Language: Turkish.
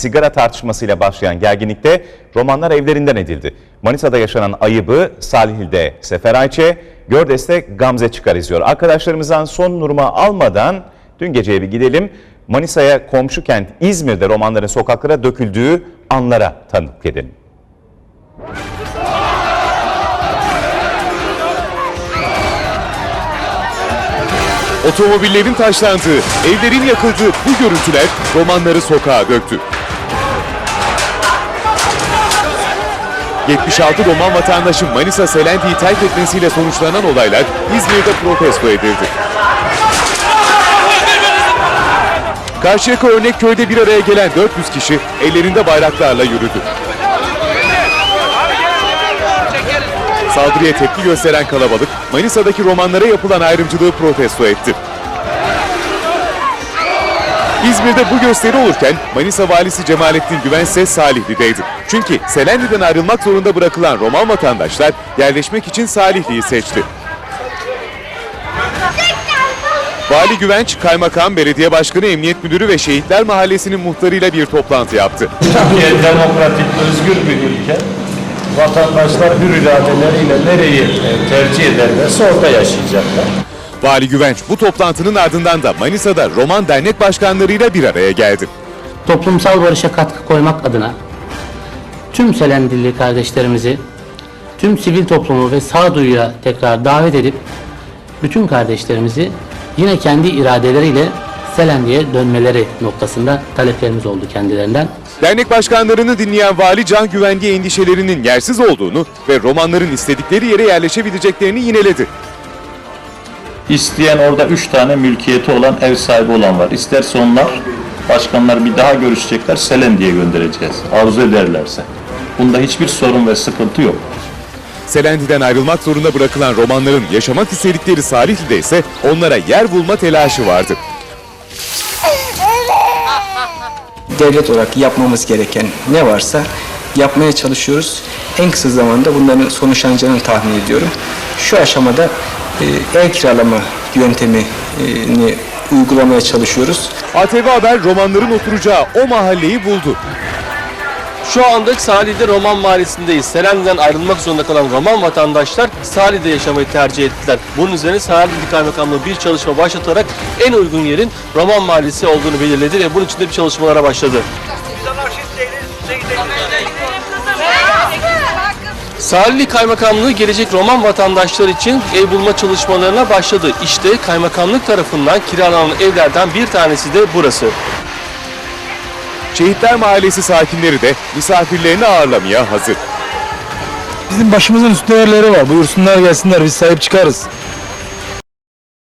Sigara tartışmasıyla başlayan gerginlikte romanlar evlerinden edildi. Manisa'da yaşanan ayıbı Salihli'de Sefer Ayçe, Gördes'te Gamze Çıkar izliyor. Arkadaşlarımızdan son durumu almadan dün geceye bir gidelim. Manisa'ya komşu kent İzmir'de romanların sokaklara döküldüğü anlara tanıklık edelim. Otomobillerin taşlandığı, evlerin yakıldığı bu görüntüler romanları sokağa döktü. 76 roman vatandaşın Manisa Selendi'yi terk etmesiyle sonuçlanan olaylar İzmir'de protesto edildi. Karşıyaka Örnek Köy'de bir araya gelen 400 kişi ellerinde bayraklarla yürüdü. Saldırıya tepki gösteren kalabalık Manisa'daki romanlara yapılan ayrımcılığı protesto etti. İzmir'de bu gösteri olurken Manisa valisi Cemalettin Güvenses Salihli'deydi. Çünkü Selendi'den ayrılmak zorunda bırakılan Roman vatandaşlar yerleşmek için Salihli'yi seçti. Vali Güvenç, Kaymakam, Belediye Başkanı, Emniyet Müdürü ve Şehitler Mahallesi'nin muhtarıyla bir toplantı yaptı. Türkiye demokratik, özgür bir ülke. Vatandaşlar hür iradeleriyle nereyi e, tercih ederlerse orada yaşayacaklar. Vali Güvenç bu toplantının ardından da Manisa'da Roman Dernek Başkanlarıyla bir araya geldi. toplumsal barışa katkı koymak adına tüm Selendilli kardeşlerimizi, tüm sivil toplumu ve sağduyuya tekrar davet edip bütün kardeşlerimizi yine kendi iradeleriyle Selendi'ye dönmeleri noktasında taleplerimiz oldu kendilerinden. Dernek başkanlarını dinleyen Vali Can Güvenliği endişelerinin yersiz olduğunu ve romanların istedikleri yere yerleşebileceklerini yineledi. İsteyen orada üç tane mülkiyeti olan, ev sahibi olan var. İsterse onlar, başkanlar bir daha görüşecekler, Selendi'ye göndereceğiz. Arzu ederlerse. Bunda hiçbir sorun ve sıkıntı yok. Selendi'den ayrılmak zorunda bırakılan romanların yaşamak istedikleri Salihli'de ise onlara yer bulma telaşı vardı. devlet olarak yapmamız gereken ne varsa yapmaya çalışıyoruz. En kısa zamanda bunların sonuçlanacağını tahmin ediyorum. Şu aşamada e, ev kiralama yöntemini uygulamaya çalışıyoruz. ATV Haber romanların oturacağı o mahalleyi buldu. Şu anda Salih'de Roman Mahallesi'ndeyiz. Selendi'den ayrılmak zorunda kalan Roman vatandaşlar Salih'de yaşamayı tercih ettiler. Bunun üzerine Salihli Kaymakamlığı bir çalışma başlatarak en uygun yerin Roman Mahallesi olduğunu belirledi ve bunun için de bir çalışmalara başladı. Salihli Kaymakamlığı gelecek Roman vatandaşlar için ev bulma çalışmalarına başladı. İşte kaymakamlık tarafından kiralanan evlerden bir tanesi de burası. Şehitler Mahallesi sakinleri de misafirlerini ağırlamaya hazır. Bizim başımızın üstünde yerleri var. Buyursunlar gelsinler biz sahip çıkarız.